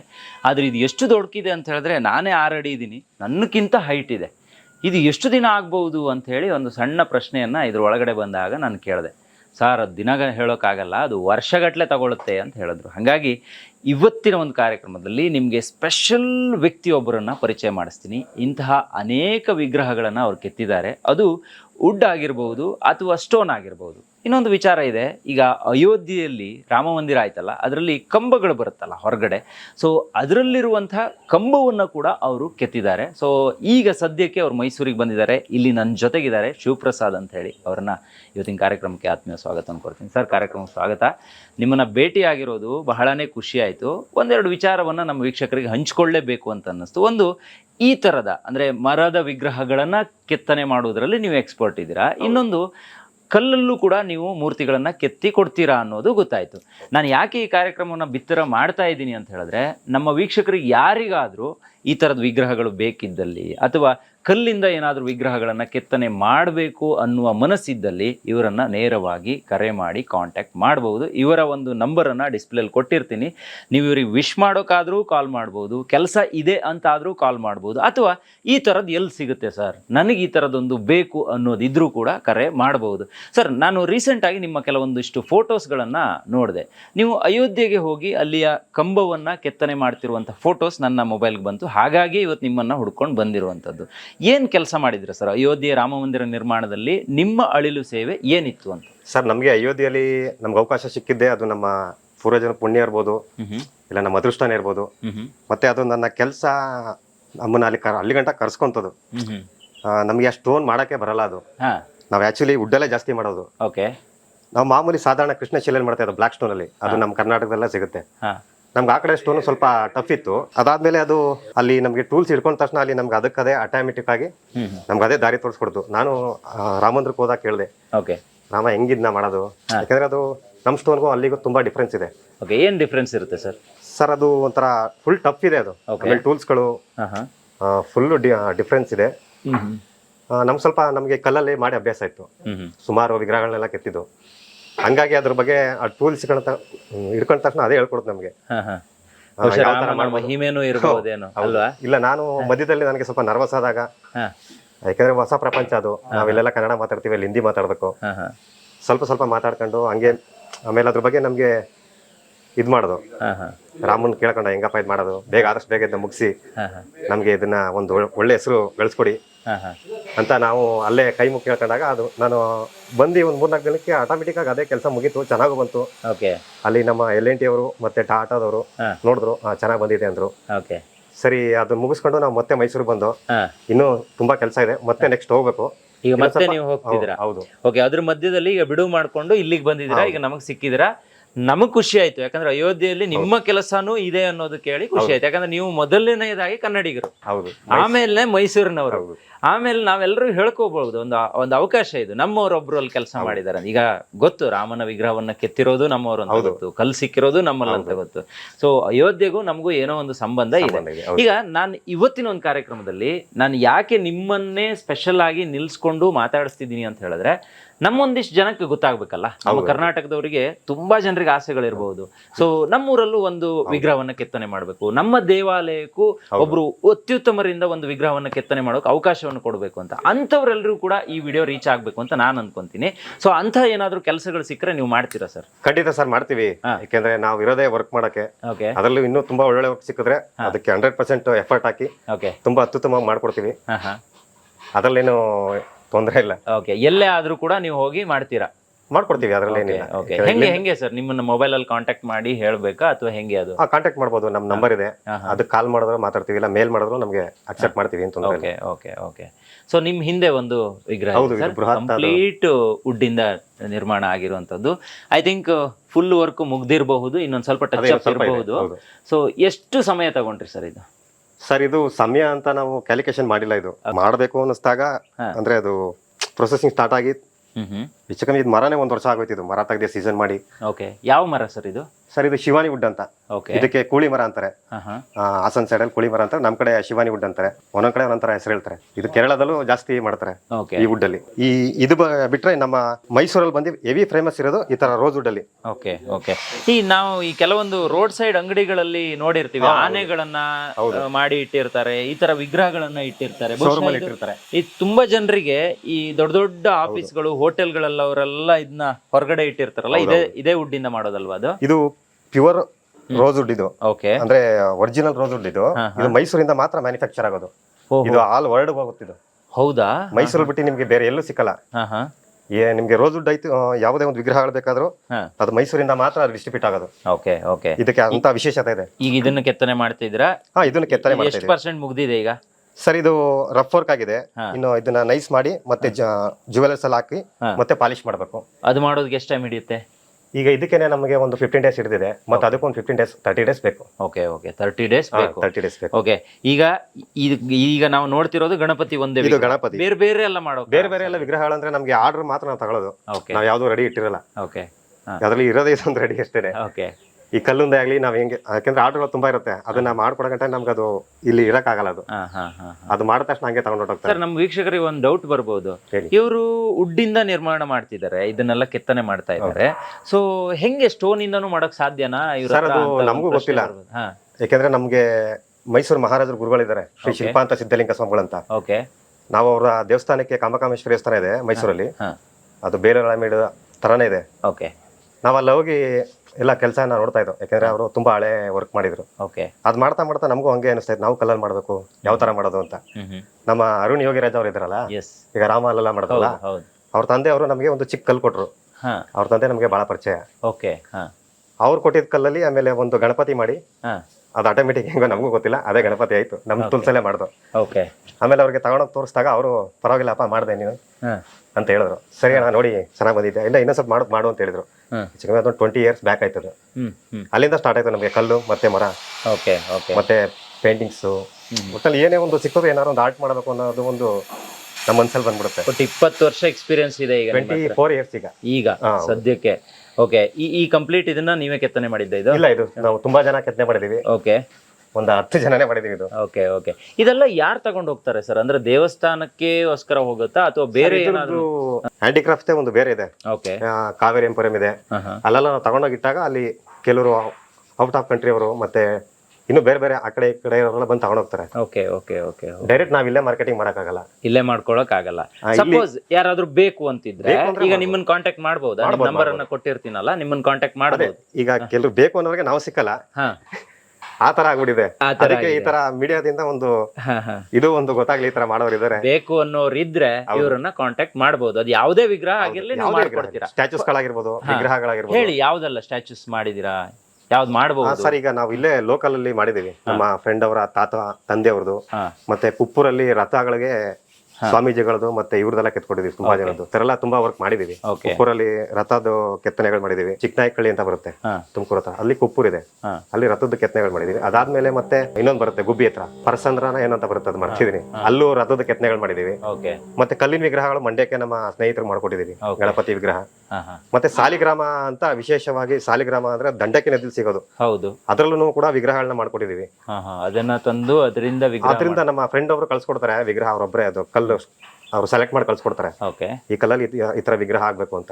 ಆದರೆ ಇದು ಎಷ್ಟು ದೊಡ್ಕಿದೆ ಅಂತ ಹೇಳಿದ್ರೆ ನಾನೇ ಆ ರೆಡಿ ಇದ್ದೀನಿ. ನನ್ನಕ್ಕಿಂತ ಹೈಟ್ ಇದೆ. ಇದು ಎಷ್ಟು ದಿನ ಆಗ್ಬೋದು ಅಂಥೇಳಿ ಒಂದು ಸಣ್ಣ ಪ್ರಶ್ನೆಯನ್ನು ಇದ್ರ ಒಳಗಡೆ ಬಂದಾಗ ನಾನು ಕೇಳಿದೆ. ಸರ್ ದಿನಗ ದಿನ ಹೇಳೋಕ್ಕಾಗಲ್ಲ ಅದು ವರ್ಷಗಟ್ಟಲೆ ತಗೊಳ್ಳುತ್ತೆ ಅಂತ ಹೇಳಿದ್ರು. ಹಾಗಾಗಿ ಇವತ್ತಿನ ಒಂದು ಕಾರ್ಯಕ್ರಮದಲ್ಲಿ ನಿಮಗೆ ಸ್ಪೆಷಲ್ ವ್ಯಕ್ತಿಯೊಬ್ಬರನ್ನು ಪರಿಚಯ ಮಾಡಿಸ್ತೀನಿ. ಇಂತಹ ಅನೇಕ ವಿಗ್ರಹಗಳನ್ನು ಅವ್ರು ಕೆತ್ತಿದ್ದಾರೆ. ಅದು ವುಡ್ ಆಗಿರ್ಬೋದು ಅಥವಾ ಸ್ಟೋನ್ ಆಗಿರ್ಬೋದು. ಇನ್ನೊಂದು ವಿಚಾರ ಇದೆ. ಈಗ ಅಯೋಧ್ಯೆಯಲ್ಲಿ ರಾಮ ಮಂದಿರ ಆಯ್ತಲ್ಲ ಅದರಲ್ಲಿ ಕಂಬಗಳು ಬರುತ್ತಲ್ಲ ಹೊರಗಡೆ. ಸೊ ಅದರಲ್ಲಿರುವಂತಹ ಕಂಬವನ್ನು ಕೂಡ ಅವರು ಕೆತ್ತಿದ್ದಾರೆ. ಸೊ ಈಗ ಸದ್ಯಕ್ಕೆ ಅವರು ಮೈಸೂರಿಗೆ ಬಂದಿದ್ದಾರೆ. ಇಲ್ಲಿ ನನ್ನ ಜೊತೆಗಿದ್ದಾರೆ ಶಿವಪ್ರಸಾದ್ ಅಂತ ಹೇಳಿ ಅವ್ರನ್ನ ಇವತ್ತಿನ ಕಾರ್ಯಕ್ರಮಕ್ಕೆ ಆತ್ಮೀಯ ಸ್ವಾಗತ ಕೊಡ್ತೀನಿ ಸರ್ ಕಾರ್ಯಕ್ರಮ ಸ್ವಾಗತ. ನಿಮ್ಮನ್ನ ಭೇಟಿಯಾಗಿರೋದು ಬಹಳನೇ ಖುಷಿ ಆಯಿತು. ಒಂದೆರಡು ವಿಚಾರವನ್ನು ನಮ್ಮ ವೀಕ್ಷಕರಿಗೆ ಹಂಚಿಕೊಳ್ಳಲೇಬೇಕು ಅಂತ ಅನ್ನಿಸ್ತು. ಒಂದು ಈ ಥರದ ಅಂದರೆ ಮರದ ವಿಗ್ರಹಗಳನ್ನು ಕೆತ್ತನೆ ಮಾಡುವುದರಲ್ಲಿ ನೀವು ಎಕ್ಸ್ಪರ್ಟ್ ಇದ್ದೀರಾ? ಇನ್ನೊಂದು ಕಲ್ಲಲ್ಲೂ ಕೂಡ ನೀವು ಮೂರ್ತಿಗಳನ್ನು ಕೆತ್ತಿ ಕೊಡ್ತೀರಾ ಅನ್ನೋದು ಗೊತ್ತಾಯಿತು. ನಾನು ಯಾಕೆ ಈ ಕಾರ್ಯಕ್ರಮವನ್ನು ಬಿತ್ತರ ಮಾಡ್ತಾ ಇದ್ದೀನಿ ಅಂತ ಹೇಳಿದ್ರೆ, ನಮ್ಮ ವೀಕ್ಷಕರಿಗೆ ಯಾರಿಗಾದರೂ ಈ ಥರದ ವಿಗ್ರಹಗಳು ಬೇಕಿದ್ದಲ್ಲಿ ಅಥವಾ ಕಲ್ಲಿಂದ ಏನಾದರೂ ವಿಗ್ರಹಗಳನ್ನು ಕೆತ್ತನೆ ಮಾಡಬೇಕು ಅನ್ನುವ ಮನಸ್ಸಿದ್ದಲ್ಲಿ ಇವರನ್ನು ನೇರವಾಗಿ ಕರೆ ಮಾಡಿ ಕಾಂಟ್ಯಾಕ್ಟ್ ಮಾಡ್ಬೋದು. ಇವರ ಒಂದು ನಂಬರನ್ನು ಡಿಸ್ಪ್ಲೇಲಿ ಕೊಟ್ಟಿರ್ತೀನಿ. ನೀವು ಇವ್ರಿಗೆ ವಿಶ್ ಮಾಡೋಕ್ಕಾದರೂ ಕಾಲ್ ಮಾಡ್ಬೋದು. ಕೆಲಸ ಇದೆ ಅಂತಾದರೂ ಕಾಲ್ ಮಾಡ್ಬೋದು. ಅಥವಾ ಈ ಥರದ್ದು ಎಲ್ಲಿ ಸಿಗುತ್ತೆ ಸರ್ ನನಗೆ ಈ ಥರದ್ದೊಂದು ಬೇಕು ಅನ್ನೋದಿದ್ರೂ ಕೂಡ ಕರೆ ಮಾಡ್ಬೋದು. ಸರ್ ನಾನು ರೀಸೆಂಟಾಗಿ ನಿಮ್ಮ ಕೆಲವೊಂದಿಷ್ಟು ಫೋಟೋಸ್ಗಳನ್ನು ನೋಡಿದೆ. ನೀವು ಅಯೋಧ್ಯೆಗೆ ಹೋಗಿ ಅಲ್ಲಿಯ ಕಂಬವನ್ನು ಕೆತ್ತನೆ ಮಾಡ್ತಿರುವಂಥ ಫೋಟೋಸ್ ನನ್ನ ಮೊಬೈಲ್ಗೆ ಬಂತು. ಹಾಗಾಗಿ ಇವತ್ತು ನಿಮ್ಮನ್ನು ಹುಡ್ಕೊಂಡು ಬಂದಿರುವಂಥದ್ದು. ಏನು ಕೆಲಸ ಮಾಡಿದ್ರೆ ಸರ್? ಅಯೋಧ್ಯೆ ರಾಮ ಮಂದಿರ ನಿರ್ಮಾಣದಲ್ಲಿ ನಿಮ್ಮ ಅಳಿಲು ಸೇವೆ ಏನಿತ್ತು ಅಂತ? ಸರ್ ನಮಗೆ ಅಯೋಧ್ಯೆಯಲ್ಲಿ ನಮ್ಗೆ ಅವಕಾಶ ಸಿಕ್ಕಿದ್ದೆ ಅದು ನಮ್ಮ ಪೂರ್ವಜನ ಪುಣ್ಯ ಇರ್ಬೋದು. ಇಲ್ಲ ನಮ್ಮ ಅದೃಷ್ಟನೇ ಇರ್ಬೋದು. ಮತ್ತೆ ಅದು ನನ್ನ ಕೆಲಸ ನಮ್ಮನ್ನ ಅಲ್ಲಿ ಅಲ್ಲಿ ಗಂಟ ಕರ್ಸ್ಕೊಂತದ್ದು. ನಮಗೆ ಆ ಸ್ಟೋನ್ ಮಾಡಕ್ಕೆ ಬರಲ್ಲ ಅದು. ನಾವು ಆಕ್ಚುಲಿ ವುಡ್ಡಲ್ಲೇ ಜಾಸ್ತಿ ಮಾಡೋದು. ಓಕೆ ನಾವು ಮಾಮೂಲಿ ಸಾಧಾರಣ ಕೃಷ್ಣ ಶಿಲೆಯಲ್ಲಿ ಮಾಡ್ತಾ ಇದ್ದೋ ಬ್ಲಾಕ್ ಸ್ಟೋನ್ ಅಲ್ಲಿ. ಅದು ನಮ್ಮ ಕರ್ನಾಟಕದಲ್ಲೇ ಸಿಗುತ್ತೆ. ನಮ್ಗೆ ಆ ಕಡೆ ಸ್ಟೋನ್ ಸ್ವಲ್ಪ ಟಫ್ ಇತ್ತು. ಅದಾದ್ಮೇಲೆ ಅದು ಅಲ್ಲಿ ನಮಗೆ ಟೂಲ್ಸ್ ಹಿಡ್ಕೊಂಡ ತಕ್ಷಣ ಅಲ್ಲಿ ನಮ್ಗೆ ಅದಕ್ಕದೇ ಆಟೋಮೆಟಿಕ್ ಆಗಿ ನಮ್ಗೆ ಅದೇ ದಾರಿ ತೋರಿಸ್ಕೊಡ್ತು. ನಾನು ರಾಮಂದ್ರಕ್ಕೆ ಹೋದಾಗ ಕೇಳಿದೆ. ಓಕೆ ರಾಮ ಹೆಂಗಿದ್ನ ಮಾಡೋದು? ಯಾಕಂದ್ರೆ ಅದು ನಮ್ಮ ಸ್ಟೋನ್ಗೂ ಅಲ್ಲಿಗೂ ತುಂಬಾ ಡಿಫ್ರೆನ್ಸ್ ಇದೆ. ಓಕೆ ಏನು ಡಿಫ್ರೆನ್ಸ್ ಇರುತ್ತೆ ಸರ್ ಸರ್ ಅದು ಒಂಥರ ಫುಲ್ ಟಫ್ ಇದೆ ಅದು. ಆಮೇಲೆ ಟೂಲ್ಸ್ಗಳು ಫುಲ್ ಡಿಫ್ರೆನ್ಸ್ ಇದೆ. ನಮ್ ಸ್ವಲ್ಪ ನಮಗೆ ಕಲ್ಲಲ್ಲಿ ಮಾಡಿ ಅಭ್ಯಾಸ ಇತ್ತು. ಸುಮಾರು ವಿಗ್ರಹಗಳನ್ನೆಲ್ಲ ಕೆತ್ತಿದ್ದು. ಹಂಗಾಗಿ ಅದ್ರ ಬಗ್ಗೆ ಆ ಟೂಲ್ಸ್ ಹಿಡ್ಕೊಂಡ ತಕ್ಷಣ ಅದೇ ಹೇಳ್ಕೊಡುತ್ತೆ ನಮಗೆ? ಇರಬಹುದೇನೋ ಅಲ್ವಾ? ಇಲ್ಲ ನಾನು ಮಧ್ಯದಲ್ಲಿ ನನಗೆ ಸ್ವಲ್ಪ ನರ್ವಸ್ ಆದಾಗ ಯಾಕಂದ್ರೆ ಹೊಸ ಪ್ರಪಂಚ ಅದು. ನಾವೆಲ್ಲೆಲ್ಲ ಕನ್ನಡ ಮಾತಾಡ್ತೀವಿ ಅಲ್ಲಿ ಹಿಂದಿ ಮಾತಾಡ್ಬೇಕು. ಸ್ವಲ್ಪ ಸ್ವಲ್ಪ ಮಾತಾಡ್ಕೊಂಡು ಹಂಗೆ ಆಮೇಲೆ ಅದ್ರ ಬಗ್ಗೆ ನಮಗೆ ಇದು ಮಾಡೋದು. ರಾಮನ್ ಕೇಳ್ಕೊಂಡ ಹೆಂಗಪ್ಪ ಇದು ಮಾಡೋದು? ಬೇಗ ಆದಷ್ಟು ಬೇಗ ಇದನ್ನ ಮುಗಿಸಿ ನಮ್ಗೆ ಇದನ್ನ ಒಂದು ಒಳ್ಳೆ ಹೆಸರು ಹಾಂ ಅಂತ ನಾವು ಅಲ್ಲೇ ಕೈ ಮುಖ ಕೇಳ್ಕೊಂಡಾಗ ಅದು ನಾನು ಬಂದು ಒಂದು ಮೂರ್ನಾಲ್ಕು ದಿನಕ್ಕೆ ಆಟೋಮೆಟಿಕ್ ಆಗಿ ಅದೇ ಕೆಲಸ ಮುಗೀತು ಚೆನ್ನಾಗೂ ಬಂತು. ಓಕೆ. ಅಲ್ಲಿ ನಮ್ಮ ಎಲ್ ಎನ್ ಟಿ ಅವರು ಮತ್ತೆ ಟಾಟಾದವರು. ನೋಡಿದ್ರು ಚೆನ್ನಾಗಿ ಬಂದಿದೆ ಅಂದ್ರು. ಓಕೆ. ಸರಿ ಅದನ್ನ ಮುಗಿಸ್ಕೊಂಡು ನಾವು ಮತ್ತೆ ಮೈಸೂರು ಬಂದು ಇನ್ನು ತುಂಬಾ ಕೆಲಸ ಇದೆ ಮತ್ತೆ ನೆಕ್ಸ್ಟ್ ಹೋಗ್ಬೇಕು. ಈಗ ಮತ್ತೆ ನೀವು ಹೋಗ್ತಿದ್ದೀರಾ? ಹೌದು ಓಕೆ ಅದ್ರ ಮಧ್ಯದಲ್ಲಿ ಈಗ ಬಿಡುವು ಮಾಡ್ಕೊಂಡು ಇಲ್ಲಿಗೆ ಬಂದಿದ್ದೀರಾ? ಈಗ ನಮಗೆ ಸಿಕ್ಕಿದ್ದೀರಾ? ನಮಗ್ ಖುಷಿ ಆಯ್ತು. ಯಾಕಂದ್ರೆ ಅಯೋಧ್ಯೆಯಲ್ಲಿ ನಿಮ್ಮ ಕೆಲಸನೂ ಇದೆ ಅನ್ನೋದು ಕೇಳಿ ಖುಷಿ ಆಯ್ತು. ಯಾಕಂದ್ರೆ ನೀವು ಮೊದಲನೇದಾಗಿ ಕನ್ನಡಿಗರು. ಹೌದು. ಆಮೇಲೆ ಮೈಸೂರಿನವರು. ಆಮೇಲೆ ನಾವೆಲ್ಲರೂ ಹೇಳ್ಕೋಬಹುದು. ಒಂದು ಒಂದು ಅವಕಾಶ ಇದು. ನಮ್ಮವರೊಬ್ರು ಅಲ್ಲಿ ಕೆಲಸ ಮಾಡಿದ್ದಾರೆ. ಈಗ ಗೊತ್ತು ರಾಮನ ವಿಗ್ರಹವನ್ನ ಕೆತ್ತಿರೋದು ನಮ್ಮವರು ಅಂತ ಗೊತ್ತು. ಕಲ್ ಸಿಕ್ಕಿರೋದು ನಮ್ಮಲ್ಲಿ ಅಂತ ಗೊತ್ತು. ಸೊ ಅಯೋಧ್ಯೆಗೂ ನಮಗೂ ಏನೋ ಒಂದು ಸಂಬಂಧ ಇದೆ. ಈಗ ನಾನು ಇವತ್ತಿನ ಒಂದು ಕಾರ್ಯಕ್ರಮದಲ್ಲಿ ನಾನು ಯಾಕೆ ನಿಮ್ಮನ್ನೇ ಸ್ಪೆಷಲ್ ಆಗಿ ನಿಲ್ಸ್ಕೊಂಡು ಮಾತಾಡಿಸ್ತಿದ್ದೀನಿ ಅಂತ ಹೇಳಿದ್ರೆ ನಮ್ಮೊಂದಿಷ್ಟು ಜನಕ್ಕೆ ಗೊತ್ತಾಗ್ಬೇಕಲ್ಲ? ನಮ್ಮ ಕರ್ನಾಟಕದವರಿಗೆ ತುಂಬಾ ಜನರಿಗೆ ಆಸೆಗಳಿರಬಹುದು ಸೊ ನಮ್ಮೂರಲ್ಲೂ ಒಂದು ವಿಗ್ರಹವನ್ನ ಕೆತ್ತನೆ ಮಾಡಬೇಕು. ನಮ್ಮ ದೇವಾಲಯಕ್ಕೂ ಒಬ್ರು ಅತ್ಯುತ್ತಮರಿಂದ ಒಂದು ವಿಗ್ರಹವನ್ನ ಕೆತ್ತನೆ ಮಾಡೋಕೆ ಅವಕಾಶವನ್ನು ಕೊಡಬೇಕು ಅಂತ. ಅಂಥವ್ರೆಲ್ಲರೂ ಕೂಡ ಈ ವಿಡಿಯೋ ರೀಚ್ ಆಗ್ಬೇಕು ಅಂತ ನಾನು ಅನ್ಕೊಂತೀನಿ. ಸೊ ಅಂತ ಏನಾದ್ರೂ ಕೆಲಸಗಳು ಸಿಕ್ಕರೆ ನೀವು ಮಾಡ್ತೀರಾ ಸರ್? ಖಂಡಿತ ಸರ್ ಮಾಡ್ತೀವಿ. ಯಾಕೆಂದ್ರೆ ನಾವು ಇರೋದೇ ವರ್ಕ್ ಮಾಡಕ್ಕೆ. ಅದರಲ್ಲೂ ಇನ್ನೂ ತುಂಬಾ ಒಳ್ಳೊಳ್ಳೆ ವರ್ಕ್ ಸಿಕ್ಕಿದ್ರೆ ಅದಕ್ಕೆ ಹಂಡ್ರೆಡ್ ಪರ್ಸೆಂಟ್ ಎಫರ್ಟ್ ಹಾಕಿ ತುಂಬಾ ಅತ್ಯುತ್ತಮವಾಗಿ ಮಾಡ್ಕೊಡ್ತೀವಿ. ಅದ್ರಲ್ಲೇನು ತೊಂದರೆ ಇಲ್ಲ. ಓಕೆ ಎಲ್ಲೇ ಆದ್ರೂ ಕೂಡ ನೀವು ಹೋಗಿ ಮಾಡ್ತೀರಾ? ಮಾಡ್ಕೊಡ್ತೀವಿ ಅದರಲ್ಲಿ ಓಕೆ ಹೆಂಗೆ ಹೆಂಗೆ ಸರ್? ನಿಮ್ಮನ್ನ ಮೊಬೈಲ್ ಅಲ್ಲಿ ಕಾಂಟ್ಯಾಕ್ಟ್ ಮಾಡಿ ಹೇಳ್ಬೇಕಾ ಅಥವಾ ಹೆಂಗೆ ಅದು? ಕಾಂಟ್ಯಾಕ್ಟ್ ಮಾಡ್ಬೋದು ನಮ್ಮ ನಂಬರ್ ಇದೆ. ಅದು ಅದಕ್ಕೆ ಕಾಲ್ ಮಾಡಿದ್ರೆ ಮಾತಾಡ್ತೀವಿ ಇಲ್ಲ ಮೇಲ್ ಮಾಡಿದ್ರು ನಮಗೆ ಅಕ್ಸೆಪ್ಟ್ ಮಾಡ್ತೀವಿ ಅಂತ. ಓಕೆ ಓಕೆ ಓಕೆ ಸೊ ನಿಮ್ಮ ಹಿಂದೆ ಒಂದು ವಿಗ್ರಹ. ಕಂಪ್ಲೀಟ್ ವುಡ್ ಇಂದ ನಿರ್ಮಾಣ ಆಗಿರುವಂತದ್ದು ಐ ಥಿಂಕ್ ಫುಲ್ ವರ್ಕ್ ಮುಗ್ದಿರಬಹುದು ಇನ್ನೊಂದು ಸ್ವಲ್ಪ ಟಚ್ ಅಪ್ ಇರಬಹುದು. ಹೌದು. ಸೊ ಎಷ್ಟು ಸಮಯ ತಗೊಂಡ್ರಿ ಸರ್ ಇದು? ಸರ್ ಇದು ಸಮಯ ಅಂತ ನಾವು ಕ್ಯಾಲ್ಕುಲೇಷನ್ ಮಾಡಿಲ್ಲ ಇದು. ಮಾಡಬೇಕು ಅನ್ನಿಸ್ದಾಗ. ಅಂದ್ರೆ ಅದು ಪ್ರೊಸೆಸಿಂಗ್ ಸ್ಟಾರ್ಟ್ ಆಗಿ ಹೆಚ್ಚು ಕಮ್ಮಿ ಇದು ಮರನೇ ಒಂದು ವರ್ಷ ಆಗೋಯ್ತು ಇದು. ಮರ ತೆಗೆದೇ ಸೀಸನ್ ಮಾಡಿ. ಓಕೆ ಯಾವ ಮರ ಸರ್ ಇದು? ಸರ್ ಇದು ಶಿವಾನಿ ವುಡ್ ಅಂತ. ಓಕೆ ಇದಕ್ಕೆ ಕೂಳಿ ಮರ ಅಂತಾರೆ. ಹಾಸನ್ ಸೈಡ್ ಅಲ್ಲಿ ಕೂಳಿ ಮರ ಅಂತಾರೆ. ನಮ್ ಕಡೆ ಶಿವಾನಿ ವುಡ್ ಅಂತಾರೆ. ಒಂದೊಂದ್ ಕಡೆ ಒಂಥರ ಹೆಸರು ಹೇಳ್ತಾರೆ. ಇದು ಕೇರಳದಲ್ಲೂ ಜಾಸ್ತಿ ಮಾಡ್ತಾರೆ ಈ ವುಡ್ ಅಲ್ಲಿ. ಈ ಇದು ಬಿಟ್ರೆ ನಮ್ಮ ಮೈಸೂರಲ್ಲಿ ಬಂದಿ ಹೆವಿ ಫೇಮಸ್ ಇರೋದು ಈ ತರ ರೋಸ್ ವುಡ್ ಅಲ್ಲಿ. ಓಕೆ ಓಕೆ ಈ ನಾವು ಈ ಕೆಲವೊಂದು ರೋಡ್ ಸೈಡ್ ಅಂಗಡಿಗಳಲ್ಲಿ ನೋಡಿರ್ತೀವಿ. ಆನೆಗಳನ್ನ ಮಾಡಿ ಇಟ್ಟಿರ್ತಾರೆ. ಈ ತರ ವಿಗ್ರಹಗಳನ್ನ ಇಟ್ಟಿರ್ತಾರೆ. ಇಟ್ಟಿರ್ತಾರೆ. ಈ ತುಂಬಾ ಜನರಿಗೆ ಈ ದೊಡ್ಡ ದೊಡ್ಡ ಆಫೀಸ್ಗಳು ಹೋಟೆಲ್ಗಳೆಲ್ಲ ಅವರೆಲ್ಲ ಇದನ್ನ ಹೊರಗಡೆ ಇಟ್ಟಿರ್ತಾರಲ್ಲ ಇದೇ ಇದೇ ವುಡ್ ಇಂದ ಮಾಡೋದಲ್ವಾ ಅದು? ಇದು ಪ್ಯೂರ್ ರೋಸ್ ವುಡ್ ಇದು. ಓಕೆ. ಅಂದ್ರೆ ಒರಿಜಿನಲ್ ರೋಸ್ ವುಡ್ ಇದು. ಇದು ಮೈಸೂರಿಂದ ಮಾತ್ರ ಮ್ಯಾನುಫ್ಯಾಕ್ಚರ್ ಆಗೋದು. ಇದು ಆಲ್ ವರ್ಲ್ಡ್ ಹೋಗುತ್ತಿದ್ದು ಹೌದಾ? ಮೈಸೂರು ಬಿಟ್ಟು ನಿಮ್ಗೆ ಬೇರೆ ಎಲ್ಲೂ ಸಿಕ್ಕಲ್ಲ. ಏ ನಿಮ್ಗೆ ರೋಸ್ ವುಡ್ ಆಯ್ತು ಯಾವುದೇ ಒಂದು ವಿಗ್ರಹ ಬೇಕಾದ್ರೂ ಹಾ. ಅದು ಮೈಸೂರಿಂದ ಮಾತ್ರ ಡಿಸ್ಟ್ರಿಬ್ಯೂಟ್ ಆಗೋದು. Okay okay. ಇದಕ್ಕೆ ಅಂತ ವಿಶೇಷತೆ ಇದೆ. ಈಗ ಇದನ್ನ ಕೆತ್ತನೆ ಮಾಡ್ತಿದ್ದೀರಾ ಹಾ ಇದನ್ನ ಕೆತ್ತನೆ ಮಾಡ್ತಾ ಎಷ್ಟು ಪರ್ಸೆಂಟ್ ಮುಗ್ದಿದೆ ಈಗ? ಸರ್ ಇದು ರಫ್ ವರ್ಕ್ ಆಗಿದೆ. ಇನ್ನು ಇದನ್ನ ನೈಸ್ ಮಾಡಿ ಮತ್ತೆ ಜುವೆಲರ್ಸ್ ಎಲ್ಲ ಹಾಕಿ ಮತ್ತೆ ಪಾಲಿಶ್ ಮಾಡಬೇಕು. ಅದು ಮಾಡೋದಕ್ಕೆ ಎಷ್ಟು ಟೈಮ್ ಹಿಡಿಯುತ್ತೆ? ಈಗ ಇದಕ್ಕೆ ನಮಗೆ ಒಂದು ಫಿಫ್ಟೀನ್ ಡೇಸ್ ಹಿಡಿದಿದೆ. ಮತ್ತೆ ಅದಕ್ಕೆ ಒಂದು ಫಿಫ್ಟೀನ್ ಡೇಸ್ ತರ್ಟಿ ಡೇಸ್ ಬೇಕು. ಓಕೆ ಓಕೆ ತರ್ಟಿ ಡೇಸ್ ಬೇಕು. ತರ್ಟಿ ಡೇಸ್ ಬೇಕು. ಓಕೆ ಈಗ ಇದು ಈಗ ನಾವು ನೋಡ್ತಿರೋದು ಗಣಪತಿ ಒಂದೇ ಇದು. ಗಣಪತಿ. ಬೇರೆ ಬೇರೆ ಎಲ್ಲ ಮಾಡೋ ಬೇರೆ ಬೇರೆ ಎಲ್ಲ ವಿಗ್ರಹಗಳಂದ್ರೆ ನಮ್ಗೆ ಆರ್ಡರ್ ಮಾತ್ರ ನಾವು ತಗೊಳ್ಳೋದು ಓಕೆ ನಾವು ಯಾವ್ದು ರೆಡಿ ಇಟ್ಟಿರಲ್ಲ. ಓಕೆ ಅದ್ರಲ್ಲಿ ಇರೋದೇ ಇದೊಂದು ರೆಡಿ ಅಷ್ಟೇನೆ. ಓಕೆ ಈ ಕಲ್ಲುಂದೆ ಆಗ್ಲಿ ನಾವ್ ಹೆಂಗೆ ಯಾಕಂದ್ರೆ ಆರ್ಡರ್ಗಳು ತುಂಬಾ ಇರುತ್ತೆ. ಅದನ್ನ ಮಾಡ್ಕೊಡಕಂಟ ನಮ್ಗೆ ಅದು ಇಲ್ಲಿ ಇರಕ್ಕಾಗಲ್ಲ ಅದು. ಅದು ಮಾಡಿದ ತಕ್ಷಣ ಹಂಗೆ ತಗೊಂಡು ಹೋಗ್ತಾರೆ ಸರ್ ನಮ್ಮ ವೀಕ್ಷಕರಿಗೆ ಒಂದು ಡೌಟ್ ಬರ್ಬೋದು. ಹೇಳಿ. ಇವರು ಉಡ್ಡಿಂದ ನಿರ್ಮಾಣ ಮಾಡ್ತಿದ್ದಾರೆ ಇದನ್ನೆಲ್ಲ ಕೆತ್ತನೆ ಮಾಡ್ತಾ ಇದ್ದಾರೆ. ಸೊ ಹೆಂಗೆ ಸ್ಟೋನ್ ಇಂದನು ಮಾಡಕ್ ಸಾಧ್ಯನಾ? ಇವ್ರ ಸರ್, ಹತ್ರ ಅದು ಅಂತ ಒಂದು ನಮಗೂ ಪ್ರಶ್ನೆ ಗೊತ್ತಿಲ್ಲ. ಬರ್ಬೋದು. ಹಾ. ಯಾಕಂದ್ರೆ ನಮ್ಗೆ ಮೈಸೂರು ಮಹಾರಾಜರು ಗುರುಗಳಿದ್ದಾರೆ ಶ್ರೀ ಶಿಲ್ಪ ಅಂತ ಸಿದ್ಧಲಿಂಗ ಸ್ವಾಮಿಗಳು ಅಂತ. ಓಕೆ ನಾವು ಅವರ ದೇವಸ್ಥಾನಕ್ಕೆ ಕಾಮಕಾಮೇಶ್ವರಿ ದೇವಸ್ಥಾನ ಇದೆ ಮೈಸೂರಲ್ಲಿ. ಹಾ ಅದು ಬೇರೆ ರಾಮಿಡ ತರಾನೇ ಇದೆ. ಓಕೆ ನಾವು ಅಲ್ಲಿ ಹೋಗಿ ಎಲ್ಲ ಕೆಲಸ ನೋಡ್ತಾ ಇದ್ದೋ. ಯಾಕಂದ್ರೆ ಅವರು ತುಂಬಾ ಹಳೆ ವರ್ಕ್ ಮಾಡಿದ್ರು. ಓಕೆ. ಅದ್ ಮಾಡ್ತಾ ಮಾಡ್ತಾ ನಮಗೂ ಹಂಗೆ ಅನಿಸ್ತಾ ಇತ್ತು. ನಾವು ಕಲರ್ ಮಾಡ್ಬೇಕು ಯಾವ ತರ ಮಾಡೋದು ಅಂತ. ನಮ್ಮ ಅರುಣ್ ಯೋಗಿರಾಜ್ ಅವ್ರು ಇದ್ರಲ್ಲ ಎಸ್ ಈಗ ರಾಮ ಅಲ್ಲೆಲ್ಲ ಮಾಡಿದ್ರಲ್ಲ ಹೌದು ಅವ್ರ ತಂದೆ ಅವರು ನಮಗೆ ಒಂದು ಚಿಕ್ಕ ಕಲ್ ಕೊಟ್ರು. ಅವ್ರ ತಂದೆ ನಮಗೆ ಬಹಳ ಪರಿಚಯ. ಓಕೆ ಅವ್ರು ಕೊಟ್ಟಿದ್ದ ಕಲ್ಲಲ್ಲಿ ಆಮೇಲೆ ಒಂದು ಗಣಪತಿ ಮಾಡಿ ಅದು ಆಟೋಮೆಟಿಕ್ ಹೆಂಗೋ ನಮಗೂ ಗೊತ್ತಿಲ್ಲ ಅದೇ ಗಣಪತಿ ಆಯ್ತು. ನಮ್ ತುಲ್ಸಲ್ಲೇ ಮಾಡ್ದು. ಓಕೆ. ಆಮೇಲೆ ಅವ್ರಿಗೆ ತಗೊಂಡೋಗಿ ತೋರಿಸಿದಾಗ ಅವರು ಪರವಾಗಿಲ್ಲಪ್ಪ ಮಾಡಿದೆ ನೀನು. ಅಂತ ಹೇಳಿದ್ರು. ಸರಿ ಅಣ್ಣ ನೋಡಿ ಚೆನ್ನಾಗಿ ಬಂದಿದ್ದೆ ಇಲ್ಲ ಇನ್ನೊಂದು ಸ್ವಲ್ಪ ಮಾಡು ಮಾಡು ಅಂತ ಹೇಳಿದ್ರು. ಚಿಕ್ಕ ಅದೊಂದು ಟ್ವೆಂಟಿ ಇಯರ್ಸ್ ಬ್ಯಾಕ್ ಆಯ್ತದು ಅಲ್ಲಿಂದ ಸ್ಟಾರ್ಟ್ ಆಯ್ತು ನಮಗೆ ಕಲ್ಲು ಮತ್ತೆ ಮರ ಓಕೆ ಓಕೆ ಮತ್ತೆ ಪೇಂಟಿಂಗ್ಸು ಒಟ್ಟಲ್ಲಿ ಏನೇ ಒಂದು ಸಿಕ್ಕೋದು ಏನಾದ್ರು ಒಂದು ಆರ್ಟ್ ಮಾಡಬೇಕು ಅನ್ನೋದು ಒಂದು ನಮ್ಮ ಮನ್ಸಲ್ಲಿ ಬಂದ್ಬಿಡುತ್ತೆ. ಒಟ್ಟು ಇಪ್ಪತ್ತು ವರ್ಷ ಎಕ್ಸ್ಪೀರಿಯನ್ಸ್ ಇದೆ ಈಗ ಟ್ವೆಂಟಿ. ಫೋರ್ ಇಯರ್ಸ್ ಈಗ. ಈಗ ಸದ್ಯಕ್ಕೆ. ಓಕೆ ಈ ಈ ಕಂಪ್ಲೀಟ್ ಇದನ್ನ ನೀವೇ ಕೆತ್ತನೆ ಮಾಡಿದ್ದೆ ಇದು? ಇಲ್ಲ ಇದು ನಾವು ತುಂಬಾ ಜನ ಕೆತ್ತನೆ ಮಾಡಿದೀವಿ. ಓಕೆ ಒಂದು ಹತ್ತು ಜನನೇ ಮಾಡಿದೀವಿ ಇದು. Okay okay. ಇದೆಲ್ಲ ಯಾರು ತಗೊಂಡು ಹೋಗ್ತಾರೆ ಸರ್? ಅಂದ್ರೆ ದೇವಸ್ಥಾನಕ್ಕೆಗೋಸ್ಕರ ಹೋಗುತ್ತಾ ಅಥವಾ ಬೇರೆ ಏನಾದ್ರು ಹ್ಯಾಂಡಿಕ್ರಾಫ್ಟೇ ಒಂದು ಬೇರೆ ಇದೆ. ಓಕೆ. ಆ, ಕಾವೇರಿ ಎಂಪೋರಿಯಂ ಇದೆ. ಅಲ್ಲೆಲ್ಲ ನಾವು ತಗೊಂಡೋಗಿಟ್ಟಾಗ ಅಲ್ಲಿ ಕೆಲವರು ಔಟ್ ಆಫ್ ಕಂಟ್ರಿ ಅವರು ಮತ್ತೆ ಇನ್ನು ಬೇರೆ ಬೇರೆ ಆ ಕಡೆ ಈ ಕಡೆ ಅವರೆಲ್ಲ ಬಂದು ತಗೊಂಡೋಗ್ತಾರೆ ಓಕೆ ಓಕೆ ಓಕೆ ಡೈರೆಕ್ಟ್ ನಾವ್ ಇಲ್ಲೇ ಮಾರ್ಕೆಟಿಂಗ್ ಮಾಡೋಕ್ಕಾಗಲ್ಲ. ಇಲ್ಲೇ ಮಾಡ್ಕೊಳಕ್ ಆಗಲ್ಲ. ಸಪೋಸ್ ಯಾರಾದ್ರೂ ಬೇಕು ಅಂತಿದ್ರೆ ಈಗ ನಿಮ್ಮನ್ನ ಕಾಂಟ್ಯಾಕ್ಟ್ ಮಾಡಬಹುದು ನಂಬರ್ ಅನ್ನ ಕೊಟ್ಟಿರ್ತೀನಲ್ಲ ನಿಮ್ಮನ್ನ ಕಾಂಟ್ಯಾಕ್ಟ್ ಮಾಡಬಹುದು ಈಗ ಕೆಲವರು ಬೇಕು ಅನ್ನೋರಿಗೆ ನಾವು ಸಿಕ್ಕಲ್ಲ. ಹಾ. ಆ ತರ ಆಗ್ಬಿಟ್ಟಿದೆ. ಅದಕ್ಕೆ ಈ ತರ ಮೀಡಿಯಾದಿಂದ ಒಂದು ಇದು ಒಂದು ಗೊತ್ತಾಗ್ಲಿ ಈ ತರ ಮಾಡೋರು ಇದಾರೆ. ಬೇಕು ಅನ್ನೋರು ಇದ್ರೆ ಇವರನ್ನ ಕಾಂಟ್ಯಾಕ್ಟ್ ಮಾಡಬಹುದು ಅದು ಯಾವುದೇ ವಿಗ್ರಹ ಆಗಿರ್ಲಿ ನೀವು ಮಾಡ್ಕೊಡ್ತೀರಾ. ಸ್ಟ್ಯಾಚುಸ್ ಗಳಾಗಿರ್ಬೋದು ವಿಗ್ರಹಗಳಾಗಿರ್ಬೋದು. ಹೇಳಿ ಯಾವ್ದೆಲ್ಲ ಸ್ಟ್ಯಾಚುಸ್ ಮಾಡಿದೀರಾ ಯಾವ್ದ್ ಮಾಡಬಹುದು ಸರ್ ಈಗ ನಾವು ಇಲ್ಲೇ ಲೋಕಲ್ ಅಲ್ಲಿ ಮಾಡಿದೀವಿ ನಮ್ಮ ಫ್ರೆಂಡ್ ಅವರ ತಾತ ತಂದೆಯವ್ರದ್ದು. ಮತ್ತೆ ಪುಪ್ಪೂರಲ್ಲಿ ರಥಗಳಿಗೆ ಸ್ವಾಮೀಜಿಗಳದ್ದು ಮತ್ತೆ ಇವ್ರದೆಲ್ಲ ಕೆತ್ಕೊಂಡಿದೀವಿ ತುಂಬಾ ಜನದ್ದು. ತರೆಲ್ಲ ತುಂಬಾ ವರ್ಕ್ ಮಾಡಿದೀವಿ ಕುಪ್ಪೂರಲ್ಲಿ ರಥದ ಕೆತ್ತನೆಗಳು ಮಾಡಿದೀವಿ ಚಿಕ್ಕನಾಯಕಳ್ಳಿ ಅಂತ ಬರುತ್ತೆ. ತುಮಕೂರು ಹತ್ರ ಅಲ್ಲಿ ಕುಪ್ಪೂರ್ ಇದೆ. ಅಲ್ಲಿ ರಥದ ಕೆತ್ತನೆಗಳು ಮಾಡಿದೀವಿ ಅದಾದ್ಮೇಲೆ ಮತ್ತೆ ಇನ್ನೊಂದು ಬರುತ್ತೆ ಗುಬ್ಬಿ ಹತ್ರ. ಪರಸಂದ್ರನ ಏನಂತ ಬರುತ್ತೆ ಅದು ಮರ್ತಿದೀನಿ ಅಲ್ಲೂ ರಥದ ಕೆತ್ತನೆಗಳು ಮಾಡಿದೀವಿ ಮತ್ತೆ ಕಲ್ಲಿನ ವಿಗ್ರಹಗಳು ಮಂಡ್ಯಕ್ಕೆ ನಮ್ಮ ಸ್ನೇಹಿತರು ಮಾಡ್ಕೊಟ್ಟಿದೀವಿ ಗಣಪತಿ ವಿಗ್ರಹ. ಮತ್ತೆ ಸಾಲಿಗ್ರಾಮ ಅಂತ ವಿಶೇಷವಾಗಿ ಸಾಲಿಗ್ರಾಮ ಅಂದ್ರೆ ದಂಡಕ್ಕೆ ನದಿಲಿ ಸಿಗೋದು. ಹೌದು. ಅದರಲ್ಲೂ ಕೂಡ ವಿಗ್ರಹಗಳನ್ನ ಮಾಡ್ಕೊಟ್ಟಿದೀವಿ ಅದನ್ನ ತಂದು ಅದರಿಂದ ಅದರಿಂದ ನಮ್ಮ ಫ್ರೆಂಡ್ ಅವರು ಕಳ್ಸಿಕೊಡ್ತಾರೆ. ವಿಗ್ರಹ ಅವ್ರೊಬ್ರೆ ಅದು ಕಲ್ಲು ಅವ್ರು ಸೆಲೆಕ್ಟ್ ಮಾಡಿ ಕಳ್ಸಿಕೊಡ್ತಾರೆ. ಓಕೆ ಈ ಕಲ್ಲಲ್ಲಿ ಈ- ಈ ತರ ವಿಗ್ರಹ ಆಗಬೇಕು ಅಂತ.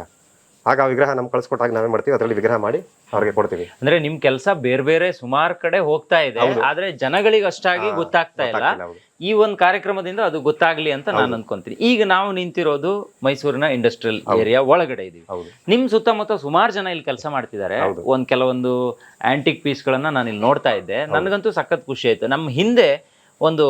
ಆಗ ಆ ವಿಗ್ರಹ ನಮ್ಗೆ ಕಳ್ಸಿಕೊಟ್ಟಾಗ ನಾವೇ ಮಾಡ್ತೀವಿ? ಅದರಲ್ಲಿ ವಿಗ್ರಹ ಮಾಡಿ ಅವ್ರಿಗೆ ಕೊಡ್ತೀವಿ. ಅಂದ್ರೆ ನಿಮ್ ಕೆಲಸ ಬೇರೆ ಬೇರೆ ಸುಮಾರು ಕಡೆ ಹೋಗ್ತಾ ಇದೆ. ಆದ್ರೆ ಜನಗಳಿಗೆ ಅಷ್ಟಾಗಿ ಗೊತ್ತಾಗ್ತಾ ಇಲ್ಲ. ಗೊತ್ತಾಗ್ತಿಲ್ಲ ಹೌದು. ಈ ಒಂದು ಕಾರ್ಯಕ್ರಮದಿಂದ ಅದು ಗೊತ್ತಾಗ್ಲಿ ಅಂತ ನಾನು ಅನ್ಕೊಂತೀನಿ. ಈಗ ನಾವು ನಿಂತಿರೋದು ಮೈಸೂರಿನ ಇಂಡಸ್ಟ್ರಿಯಲ್ ಏರಿಯಾ ಒಳಗಡೆ ಇದೀವಿ. ಹೌದು. ನಿಮ್ ಸುತ್ತಮುತ್ತ ಸುಮಾರು ಜನ ಇಲ್ಲಿ ಕೆಲಸ ಮಾಡ್ತಿದ್ದಾರೆ. ಒಂದ್ ಕೆಲವೊಂದು ಆಂಟಿಕ್ ಪೀಸ್ಗಳನ್ನ ನಾನು ಇಲ್ಲಿ ನೋಡ್ತಾ ಇದ್ದೆ. ನನಗಂತೂ ಸಖತ್ ಖುಷಿ ಆಯ್ತು. ನಮ್ಮ ಹಿಂದೆ ಒಂದು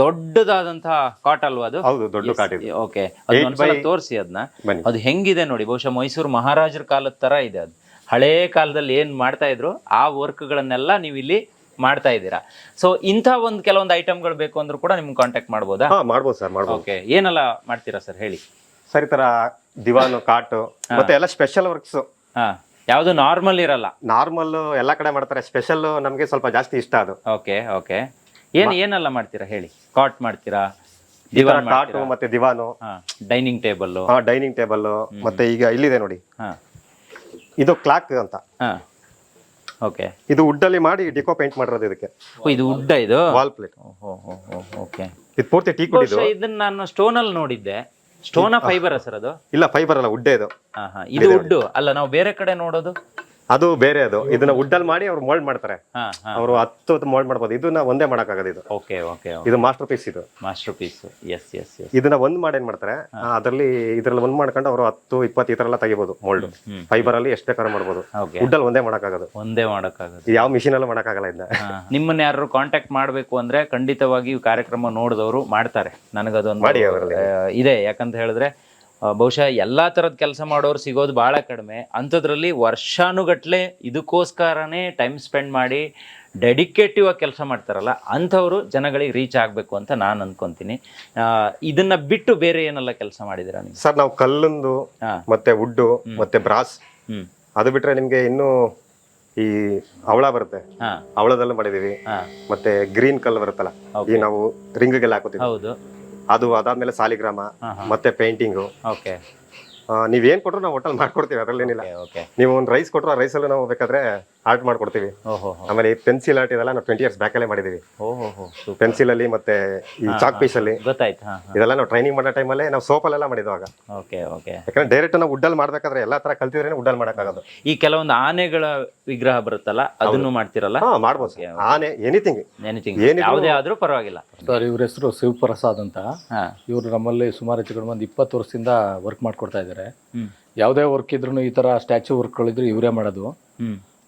ದೊಡ್ಡದಾದಂತಹ ಕಾಟ್ ಅಲ್ವಾ ಅದು? ಹೌದು ದೊಡ್ಡ ಕಾಟಿದೆ ಓಕೆ ಅದೊಂದ್ಸಲ ತೋರಿಸಿ ಅದನ್ನ ಬನ್ನಿ. ಅದು ಹೆಂಗಿದೆ ನೋಡಿ ಬಹುಶಃ ಮೈಸೂರು ಮಹಾರಾಜರ ಕಾಲದ ತರ ಇದೆ ಅದು. ಹಳೆ ಕಾಲದಲ್ಲಿ ಏನ್ ಮಾಡ್ತಾ ಇದ್ರು ಆ ವರ್ಕ್ಗಳನ್ನೆಲ್ಲ ನೀವು ಇಲ್ಲಿ ಮಾಡ್ತಾ ಇದ್ದೀರಾ. ಸೊ ಇಂಥ ಒಂದು ಕೆಲವೊಂದು ಐಟಮ್ಗಳು ಬೇಕು ಅಂದ್ರೂ ಕೂಡ ನಿಮ್ಗೆ ಕಾಂಟ್ಯಾಕ್ಟ್ ಮಾಡ್ಬೋದಾ? ಹಾ ಮಾಡ್ಬೋದು ಸರ್ ಮಾಡ್ಬೋದು. ಓಕೆ ಏನೆಲ್ಲ ಮಾಡ್ತೀರಾ ಸರ್ ಹೇಳಿ. ಸರಿ ತರ ದಿವಾನು ಕಾಟು ಮತ್ತೆ ಎಲ್ಲ ಸ್ಪೆಷಲ್ ವರ್ಕ್ಸ್ ಹಾ. ಯಾವುದು ನಾರ್ಮಲ್ ಇರಲ್ಲ. ನಾರ್ಮಲ್ ಎಲ್ಲ ಕಡೆ ಮಾಡ್ತಾರೆ. ಸ್ಪೆಷಲ್ ನಮ್ಗೆ ಸ್ವಲ್ಪ ಜಾಸ್ತಿ ಇಷ್ಟ ಅದು. ಓಕೆ ಓಕೆ ಏನ್ ಏನೆಲ್ಲ ಮಾಡ್ತೀರಾ ಹೇಳಿ? ಕಾಟ್ ಮಾಡ್ತೀರಾ? ದಿವಾನ್ ಕಾಟು ಮತ್ತೆ ದಿವಾನು. ಡೈನಿಂಗ್ ಟೇಬಲ್ ಹಾ ಡೈನಿಂಗ್ ಟೇಬಲ್ ಮತ್ತೆ ಈಗ ಇಲ್ಲಿದೆ ನೋಡಿ. ಹಾ. ಇದು ಕ್ಲಾಕ್ ಅಂತ. ಹಾ. ಓಕೆ. ಇದು ವುಡ್ ಅಲ್ಲಿ ಮಾಡಿ ಡಿಕೋ ಪೇಂಟ್ ಮಾಡಿರೋದು ಇದಕ್ಕೆ. ಇದು ವುಡ್ ಇದು? Wall plate okay. ಇದು ಪೂರ್ತಿ ಟೀ ಕುಡ್ ಇದು ಇದನ್ನ ನಾನು ಸ್ಟೋನ್ ಅಲ್ಲಿ ನೋಡಿದ್ದೆ. ಸ್ಟೋನ ಫೈಬರ್ ಸರ್ ಅದು? ಇಲ್ಲ ಫೈಬರ್ ಅಲ್ಲ ವುಡ್ ಇದು. ಇದು ವುಡ್ ಅಲ್ಲ ನಾವು ಬೇರೆ ಕಡೆ ನೋಡೋದು? ಅದು ಬೇರೆ ಅದು. ಇದನ್ನ ಅಲ್ಲಿ ಮಾಡಿ ಅವ್ರು ಮೋಲ್ಡ್ ಮಾಡ್ತಾರೆ. ಅವರು ಹತ್ತು ಮೋಲ್ಡ್ ಮಾಡ್ಬೋದು. ಇದನ್ನ ಒಂದೇ ಮಾಡಕ್ಕಾಗದು ಇದು. ಓಕೆ ಓಕೆ ಇದು ಮಾಸ್ಟರ್ ಪೀಸ್ ಇದು. Master piece yes yes yes ಇದನ್ನ ಒಂದ್ ಮಾಡಿ ಏನ್ ಮಾಡ್ತಾರೆ ಅದರಲ್ಲಿ ಇದ್ರಲ್ಲಿ ಒಂದ್ ಮಾಡ್ಕೊಂಡು ಅವರು ಹತ್ತು ಇಪ್ಪತ್ತು ಈ ತರ ಎಲ್ಲ ತೆಗಿಬಹುದು ಮೋಲ್ಡ್ ಫೈಬರ್ ಅಲ್ಲಿ ಎಷ್ಟು ಕರ ಮಾಡ್ಬೋದು. ಅಲ್ಲಿ ಒಂದೇ ಮಾಡಕ್ಕಾಗದು. ಒಂದೇ ಮಾಡೋಕ್ಕಾಗದು. ಯಾವ ಮಿಷಿನ್ ಅಲ್ಲೂ ಮಾಡಕ್ಕಾಗಲ್ಲ ಇದನ್ನ ನಿಮ್ಮನ್ನ ಯಾರು ಕಾಂಟ್ಯಾಕ್ಟ್ ಮಾಡಬೇಕು ಅಂದ್ರೆ ಖಂಡಿತವಾಗಿ ಕಾರ್ಯಕ್ರಮ ನೋಡಿದವರು ಮಾಡ್ತಾರೆ. ನನಗದೊಂದು ಮಾಡಿ ಇದೆ. ಯಾಕಂತ ಹೇಳಿದ್ರೆ ಬಹುಶಃ ಎಲ್ಲ ತರದ ಕೆಲಸ ಮಾಡೋರು ಸಿಗೋದು ಬಹಳ ಕಡಿಮೆ. ಅಂಥದ್ರಲ್ಲಿ ವರ್ಷಾನುಗಟ್ಲೆ ಇದಕ್ಕೋಸ್ಕರನೇ ಟೈಮ್ ಸ್ಪೆಂಡ್ ಮಾಡಿ ಡೆಡಿಕೇಟಿವ್ ಆಗಿ ಕೆಲಸ ಮಾಡ್ತಾರಲ್ಲ ಅಂಥವರು ಜನಗಳಿಗೆ ರೀಚ್ ಆಗಬೇಕು ಅಂತ ನಾನು ಅನ್ಕೊಂತೀನಿ. ಆ, ಇದನ್ನ ಬಿಟ್ಟು ಬೇರೆ ಏನೆಲ್ಲ ಕೆಲಸ ಮಾಡಿದಿರ ನೀವು? ಸರ್ ನಾವು ಕಲ್ಲಂದು ಮತ್ತೆ ವುಡ್ಡು ಮತ್ತೆ ಬ್ರಾಸ್. ಅದು ಬಿಟ್ರೆ ನಿಮಗೆ ಇನ್ನು ಈ ಅವಳ ಬರುತ್ತೆ. ಅವಳದಲ್ಲೂ ಮಾಡಿದೀವಿ. ಹಾ. ಮತ್ತೆ ಗ್ರೀನ್ ಕಲ್ ಬರುತ್ತಲ್ಲ ಈ ನಾವು ರಿಂಗ್ಗೆಲ್ಲ ಹಾಕೋತೀವಿ ಹೌದು. ಅದು ಅದಾದ್ಮೇಲೆ ಸಾಲಿಗ್ರಾಮ. ಮತ್ತೆ ಪೇಂಟಿಂಗು ಓಕೆ. ನೀವೇನ್ ಕೊಟ್ರು ನಾವು ಹೋಟೆಲ್ ಮಾಡ್ಕೊಡ್ತೀವಿ ಅದ್ರಲ್ಲೇನಿಲ್ಲ. ಓಕೆ ನೀವು ಒಂದು ರೈಸ್ ಕೊಟ್ರು ಆ ಅಲ್ಲಿ ನಾವು ಬೇಕಾದ್ರೆ ಆರ್ಟ್ ಮಾಡ್ಕೊಡ್ತೀವಿ. ಓಹೋ ಆಮೇಲೆ ಈ ಪೆನ್ಸಿಲ್ ಆರ್ಟ್ ಇದೆಲ್ಲ ನಾವು ಟ್ವೆಂಟಿ ಇಯರ್ಸ್ ಬ್ಯಾಕಲ್ಲೇ ಮಾಡಿದೀವಿ. ಪೆನ್ಸಿಲ್ ಅಲ್ಲಿ ಮತ್ತೆ ಈ ಚಾಕ್ ಪೀಸ್ ಅಲ್ಲಿ. ಗೊತ್ತಾಯ್ತು ಇದೆಲ್ಲ ನಾವು ಟ್ರೈನಿಂಗ್ ಮಾಡೋ ಟೈಮಲ್ಲೇ ನಾವು ಸೋಪಲ್ಲೆಲ್ಲ ಮಾಡಿದ್ವಾಗ ಓಕೆ ಓಕೆ. ಯಾಕಂದ್ರೆ ಡೈರೆಕ್ಟ್ ನಾವು ಉಡ್ಡಲ್ಲಿ ಮಾಡ್ಬೇಕಾದ್ರೆ ಎಲ್ಲಾ ತರ ಕಲ್ತಿದ್ರೆ ಉಡ್ಡಲ್ಲಿ ಮಾಡೋಕ್ಕಾಗೋದು. ಈ ಕೆಲವೊಂದು ಆನೆಗಳ ವಿಗ್ರಹ ಬರುತ್ತಲ್ಲ ಅದನ್ನು ಮಾಡ್ತಿರಲ್ಲ? ಹಾ ಮಾಡ್ಬೋದು. ಆನೆ ಎನಿಥಿಂಗ್ ಎನಿಥಿಂಗ್ ಯಾವುದೇ ಆದ್ರೂ ಪರವಾಗಿಲ್ಲ. ಸರ್ ಇವ್ರ ಹೆಸರು ಶಿವಪ್ರಸಾದ್ ಅಂತ. ಹಾ. ಇವರು ನಮ್ಮಲ್ಲಿ ಸುಮಾರು ಹೆಚ್ಚು ಕಡಿಮೆ ಒಂದು ಇಪ್ಪತ್ತು ವರ್ಷದಿಂದ ವರ್ಕ್ ಮಾಡ್ಕೊಡ್ತಾ ಇದ್ದಾರೆ ಯಾವುದೇ ವರ್ಕ್ ಇದ್ರೂ ಈ ತರ ಸ್ಟ್ಯಾಚ್ಯೂ ವರ್ಕ್ಗಳಿದ್ರು ಇವರೇ ಮಾಡೋದು.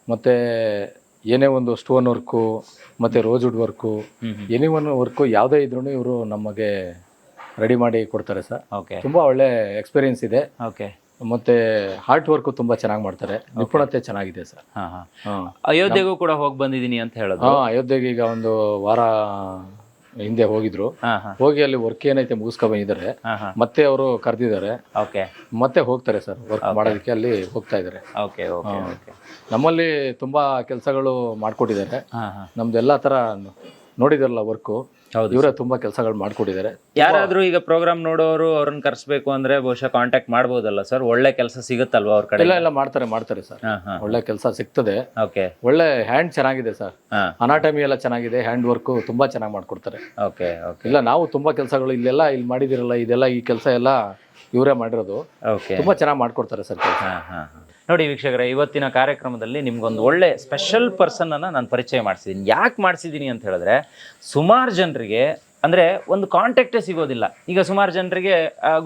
ಮತ್ತು ಏನೇ ಒಂದು ಸ್ಟೋನ್ ವರ್ಕು ಮತ್ತು rosewood work any one work ಯಾವುದೇ ಇದ್ರೂ ಇವರು ನಮಗೆ ರೆಡಿ ಮಾಡಿ ಕೊಡ್ತಾರೆ ಸರ್. ಓಕೆ ತುಂಬ ಒಳ್ಳೆ ಎಕ್ಸ್ಪೀರಿಯನ್ಸ್ ಇದೆ. ಓಕೆ ಮತ್ತೆ ಹಾರ್ಟ್ ವರ್ಕು ತುಂಬಾ ಚೆನ್ನಾಗಿ ಮಾಡ್ತಾರೆ. ನಿಪುಣತೆ ಚೆನ್ನಾಗಿದೆ ಸರ್. ಹಾ ಹಾ. ಹಾಂ ಅಯೋಧ್ಯೆಗೂ ಕೂಡ ಹೋಗಿ ಬಂದಿದ್ದೀನಿ ಅಂತ ಹೇಳೋದು? ಹಾಂ ಅಯೋಧ್ಯೆಗೆ ಈಗ ಒಂದು ವಾರ ಹಿಂದೆ ಹೋಗಿದ್ರು. ಹೋಗಿ ಅಲ್ಲಿ ವರ್ಕ್ ಏನೈತೆ ಮುಗಿಸ್ಕೊ ಬಂದಿದ್ದಾರೆ. ಮತ್ತೆ ಅವರು ಕರೆದಿದ್ದಾರೆ. ಓಕೆ. ಮತ್ತೆ ಹೋಗ್ತಾರೆ ಸರ್ ವರ್ಕ್ ಮಾಡೋದಕ್ಕೆ ಅಲ್ಲಿ ಹೋಗ್ತಾ ಇದ್ದಾರೆ. Okay okay okay. ನಮ್ಮಲ್ಲಿ ತುಂಬಾ ಕೆಲಸಗಳು ಮಾಡ್ಕೊಟ್ಟಿದ್ದಾರೆ. ಹಾ ಹಾ. ನಮ್ದು ಎಲ್ಲಾ ತರ ನೋಡಿದಾರಲ್ಲ ವರ್ಕು ಇವರೇ ತುಂಬಾ ಕೆಲಸಗಳು ಮಾಡ್ಕೊಟ್ಟಿದ್ದಾರೆ. ಯಾರಾದ್ರೂ ಈಗ ಪ್ರೋಗ್ರಾಮ್ ನೋಡೋರು ಅವ್ರನ್ನ ಕರ್ಸ್ಬೇಕು ಅಂದ್ರೆ ಬಹುಶಃ ಕಾಂಟ್ಯಾಕ್ಟ್ ಮಾಡ್ಬೋದಲ್ಲ ಸರ್? ಒಳ್ಳೆ ಕೆಲಸ ಸಿಗುತ್ತಲ್ವಾ ಅವ್ರ ಕಡೆ ಎಲ್ಲ ಎಲ್ಲ ಮಾಡ್ತಾರೆ ಮಾಡ್ತಾರೆ ಸರ್. ಒಳ್ಳೆ ಕೆಲಸ ಸಿಗ್ತದೆ. ಓಕೆ. ಒಳ್ಳೆ ಹ್ಯಾಂಡ್ ಚೆನ್ನಾಗಿದೆ ಸರ್. ಹಾ. ಅನಾಟಮಿ ಎಲ್ಲ ಚೆನ್ನಾಗಿದೆ ಹ್ಯಾಂಡ್ ವರ್ಕು ತುಂಬಾ ಚೆನ್ನಾಗಿ ಮಾಡ್ಕೊಡ್ತಾರೆ. Okay okay. ಇಲ್ಲ ನಾವು ತುಂಬಾ ಕೆಲಸಗಳು ಇಲ್ಲೆಲ್ಲ ಇಲ್ಲಿ ಮಾಡಿದಿರಲ್ಲ ಇದೆಲ್ಲ ಈ ಕೆಲಸ ಎಲ್ಲ ಇವರೇ ಮಾಡಿರೋದು. ಓಕೆ. ತುಂಬಾ ಚೆನ್ನಾಗಿ ಮಾಡ್ಕೊಡ್ತಾರೆ ಸರ್ ಕೆಲಸ. ಹಾ, ಹಾ, ಹಾ. ನೋಡಿ ವೀಕ್ಷಕರೇ ಇವತ್ತಿನ ಕಾರ್ಯಕ್ರಮದಲ್ಲಿ ನಿಮ್ಗೊಂದು ಒಳ್ಳೆ ಸ್ಪೆಷಲ್ ಪರ್ಸನ್ ಅನ್ನ ನಾನು ಪರಿಚಯ ಮಾಡಿಸಿದ್ದೀನಿ ಯಾಕೆ ಮಾಡಿಸಿದ್ದೀನಿ ಅಂತ ಹೇಳಿದ್ರೆ ಸುಮಾರು ಜನರಿಗೆ ಅಂದ್ರೆ ಒಂದು ಕಾಂಟ್ಯಾಕ್ಟೇ ಸಿಗೋದಿಲ್ಲ. ಈಗ ಸುಮಾರು ಜನರಿಗೆ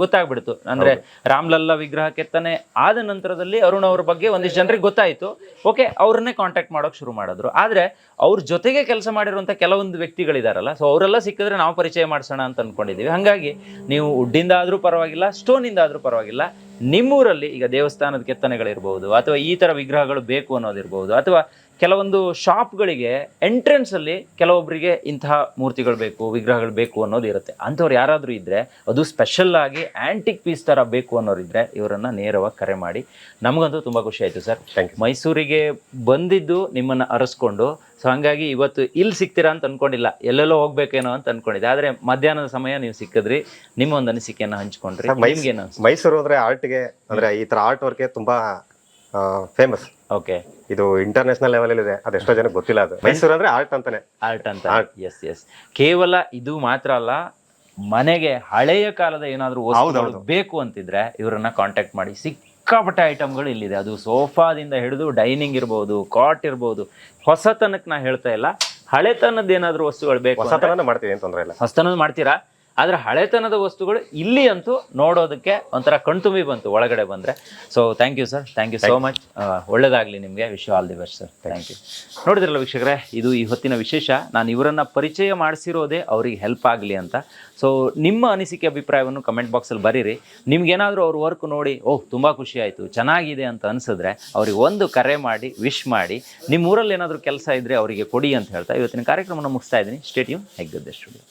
ಗೊತ್ತಾಗ್ಬಿಡ್ತು. ಅಂದ್ರೆ ರಾಮ್ಲಲ್ಲ ವಿಗ್ರಹ ಕೆತ್ತನೆ ಆದ ನಂತರದಲ್ಲಿ ಅರುಣ್ ಅವ್ರ ಬಗ್ಗೆ ಒಂದಿಷ್ಟು ಜನರಿಗೆ ಗೊತ್ತಾಯಿತು. ಓಕೆ ಅವ್ರನ್ನೇ ಕಾಂಟ್ಯಾಕ್ಟ್ ಮಾಡೋಕೆ ಶುರು ಮಾಡಿದ್ರು. ಆದ್ರೆ ಅವ್ರ ಜೊತೆಗೆ ಕೆಲಸ ಮಾಡಿರುವಂಥ ಕೆಲವೊಂದು ವ್ಯಕ್ತಿಗಳಿದಾರಲ್ಲ ಸೊ ಅವರೆಲ್ಲ ಸಿಕ್ಕಿದ್ರೆ ನಾವು ಪರಿಚಯ ಮಾಡಿಸೋಣ ಅಂತ ಅಂದ್ಕೊಂಡಿದ್ದೀವಿ ಹಾಗಾಗಿ ನೀವು ವುಡ್ಡಿಂದ ಆದರೂ ಪರವಾಗಿಲ್ಲ ಸ್ಟೋನಿಂದ ಆದರೂ ಪರವಾಗಿಲ್ಲ. ನಿಮ್ಮೂರಲ್ಲಿ ಈಗ ದೇವಸ್ಥಾನದ ಕೆತ್ತನೆಗಳಿರ್ಬೋದು ಅಥವಾ ಈ ಥರ ವಿಗ್ರಹಗಳು ಬೇಕು ಅನ್ನೋದಿರ್ಬೋದು ಅಥವಾ ಕೆಲವೊಂದು ಶಾಪ್ಗಳಿಗೆ ಎಂಟ್ರೆನ್ಸಲ್ಲಿ ಕೆಲವೊಬ್ಬರಿಗೆ ಇಂತಹ ಮೂರ್ತಿಗಳು ಬೇಕು ವಿಗ್ರಹಗಳು ಬೇಕು ಅನ್ನೋದು ಇರುತ್ತೆ. ಅಂಥವ್ರು ಯಾರಾದರೂ ಇದ್ದರೆ ಅದು ಸ್ಪೆಷಲ್ ಆಗಿ ಆ್ಯಂಟಿಕ್ ಪೀಸ್ ಥರ ಬೇಕು ಅನ್ನೋರು ಇದ್ದರೆ ಇವರನ್ನು ನೇರವಾಗಿ ಕರೆ ಮಾಡಿ. ನಮಗಂತೂ ತುಂಬ ಖುಷಿ ಆಯಿತು ಸರ್. ಮೈಸೂರಿಗೆ ಬಂದಿದ್ದು ನಿಮ್ಮನ್ನು ಅರಸ್ಕೊಂಡು ಸೊ ಹಂಗಾಗಿ ಇವತ್ತು ಇಲ್ಲಿ ಸಿಗ್ತೀರಾ ಅಂತ ಅನ್ಕೊಂಡಿಲ್ಲ ಎಲ್ಲೆಲ್ಲೋ ಹೋಗ್ಬೇಕೇನೋ ಅಂತ ಅನ್ಕೊಂಡಿದ್ದೆ. ಆದರೆ ಮಧ್ಯಾಹ್ನದ ಸಮಯ ನೀವು ಸಿಕ್ಕಿದ್ರಿ ನಿಮ್ಮ ಒಂದು ಅನಿಸಿಕೆಯನ್ನು ಹಂಚ್ಕೊಂಡ್ರಿ. ಮೈಸೂರು ಅಂದ್ರೆ ಆರ್ಟ್ಗೆ ಅಂದ್ರೆ ಈ ತರ ಆರ್ಟ್ ವರ್ಕ್ಗೆ ತುಂಬಾ ಫೇಮಸ್ ಓಕೆ ಇದು ಇಂಟರ್ನ್ಯಾಷನಲ್ ಲೆವೆಲ್ ಇದೆ. ಅದೆಷ್ಟೋ ಜನಕ್ಕೆ ಗೊತ್ತಿಲ್ಲ ಅದು. ಮೈಸೂರು ಅಂದ್ರೆ ಆರ್ಟ್ ಅಂತಾನೆ. ಆರ್ಟ್ ಅಂತ. ಎಸ್ ಎಸ್ ಕೇವಲ ಇದು ಮಾತ್ರ ಅಲ್ಲ ಮನೆಗೆ ಹಳೆಯ ಕಾಲದ ಏನಾದರೂ ವಸ್ತುಗಳು ಬೇಕು ಅಂತಿದ್ರೆ ಇವರನ್ನ ಕಾಂಟ್ಯಾಕ್ಟ್ ಮಾಡಿ. ಸಿಕ್ಕಾಪಟ್ಟೆ ಐಟಮ್ಗಳು ಇಲ್ಲಿದೆ ಅದು ಸೋಫಾದಿಂದ ಹಿಡಿದು ಡೈನಿಂಗ್ ಇರ್ಬೋದು ಕಾಟ್ ಇರ್ಬೋದು. ಹೊಸತನಕ್ಕೆ ನಾ ಹೇಳ್ತಾ ಇಲ್ಲ. ಹಳೆತನದ ಏನಾದರೂ ವಸ್ತುಗಳು ಬೇಕು ಹೊಸತನ ಮಾಡ್ತೀವಿ ತೊಂದ್ರೆ ಇಲ್ಲ. ಹೊಸತನದ ಮಾಡ್ತೀರಾ? ಆದ್ರೆ ಹಳೆತನದ ವಸ್ತುಗಳು ಇಲ್ಲಿ ಅಂತೂ ನೋಡೋದಕ್ಕೆ ಒಂಥರ ಕಣ್ತುಂಬಿ ಬಂತು ಒಳಗಡೆ ಬಂದರೆ. So thank you sir thank you so much ಒಳ್ಳೇದಾಗಲಿ ನಿಮಗೆ. Wish all the best sir thank you ನೋಡಿದ್ರಲ್ಲ ವೀಕ್ಷಕರೇ ಇದು ಈ ಹೊತ್ತಿನ ವಿಶೇಷ. ನಾನು ಇವರನ್ನು ಪರಿಚಯ ಮಾಡಿಸಿರೋದೇ ಅವರಿಗೆ ಹೆಲ್ಪ್ ಆಗಲಿ ಅಂತ. ಸೊ ನಿಮ್ಮ ಅನಿಸಿಕೆ ಅಭಿಪ್ರಾಯವನ್ನು ಕಮೆಂಟ್ ಬಾಕ್ಸಲ್ಲಿ ಬರೀರಿ. ನಿಮ್ಗೇನಾದರೂ ಅವ್ರ ವರ್ಕ್ ನೋಡಿ ಓಹ್ ತುಂಬ ಖುಷಿ ಆಯಿತು ಚೆನ್ನಾಗಿದೆ ಅಂತ ಅನಿಸಿದ್ರೆ ಅವ್ರಿಗೆ ಒಂದು ಕರೆ ಮಾಡಿ ವಿಶ್ ಮಾಡಿ ನಿಮ್ಮ ಊರಲ್ಲಿ ಏನಾದರೂ ಕೆಲಸ ಇದ್ದರೆ ಅವರಿಗೆ ಕೊಡಿ ಅಂತ ಹೇಳ್ತಾ ಇವತ್ತಿನ ಕಾರ್ಯಕ್ರಮವನ್ನು ಮುಗಿಸ್ತಾ ಇದ್ದೀನಿ. Stadium Heggadde studio